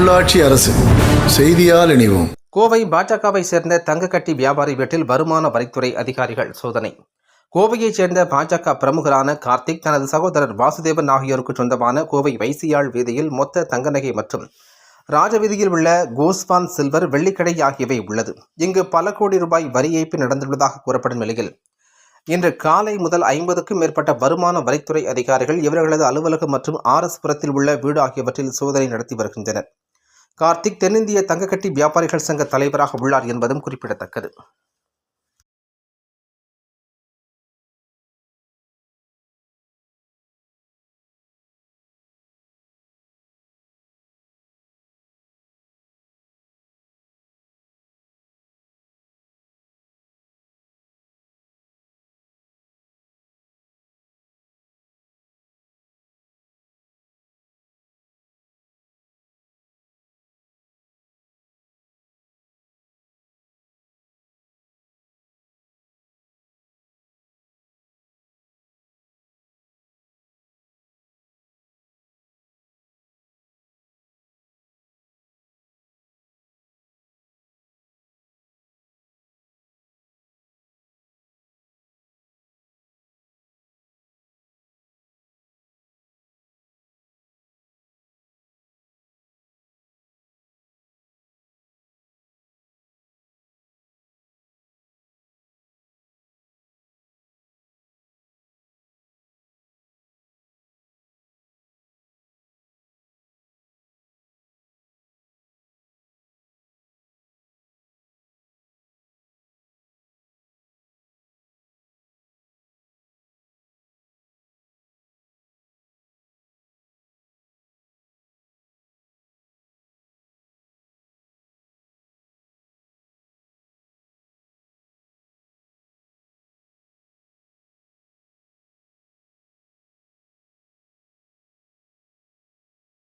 உள்ளாட்சி அரசு செய்தியால் இணைவோம். கோவை பாஜகவை சேர்ந்த தங்கக்கட்டி வியாபாரி வீட்டில் வருமான வரித்துறை அதிகாரிகள் சோதனை. கோவையைச் சேர்ந்த பாஜக பிரமுகரான கார்த்திக் தனது சகோதரர் வாசுதேவன் ஆகியோருக்கு சொந்தமான கோவை வைசியாள் வீதியில் மொத்த தங்க நகை மற்றும் ராஜவீதியில் உள்ள கோஸ்வான் சில்வர் வெள்ளிக்கடை ஆகியவை உள்ளது. இங்கு பல கோடி ரூபாய் வரி ஏய்ப்பு நடந்துள்ளதாக கூறப்படும் நிலையில் இன்று காலை முதல் ஐம்பதுக்கும் மேற்பட்ட வருமான வரித்துறை அதிகாரிகள் இவர்களது அலுவலகம் மற்றும் ஆர்எஸ் புரத்தில் உள்ள வீடு ஆகியவற்றில் சோதனை நடத்தி வருகின்றனர். கார்த்திக் தென்னிந்திய தங்கக்கட்டி வியாபாரிகள் சங்க தலைவராக உள்ளார் என்பதும் குறிப்பிடத்தக்கது.